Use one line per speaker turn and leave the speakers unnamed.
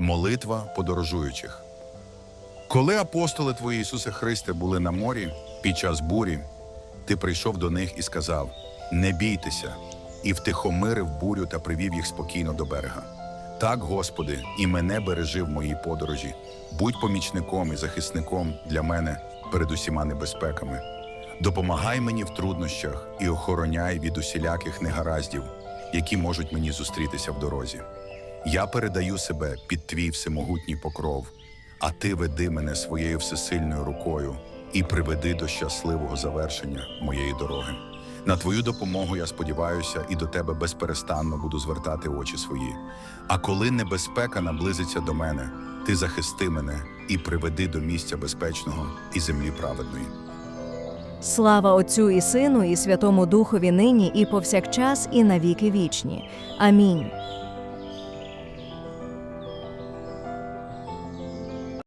Молитва подорожуючих. Коли апостоли Твої Ісусе Христе були на морі під час бурі, Ти прийшов до них і сказав: Не бійтеся, і втихомирив бурю та привів їх спокійно до берега. Так, Господи, і мене бережи в моїй подорожі. Будь помічником і захисником для мене перед усіма небезпеками. Допомагай мені в труднощах і охороняй від усіляких негараздів, які можуть мені зустрітися в дорозі. Я передаю себе під твій всемогутній покров, а ти веди мене своєю всесильною рукою і приведи до щасливого завершення моєї дороги. На твою допомогу я сподіваюся і до тебе безперестанно буду звертати очі свої. А коли небезпека наблизиться до мене, ти захисти мене і приведи до місця безпечного і землі праведної.
Слава Отцю і Сину, і Святому Духові нині, і повсякчас, і навіки вічні. Амінь.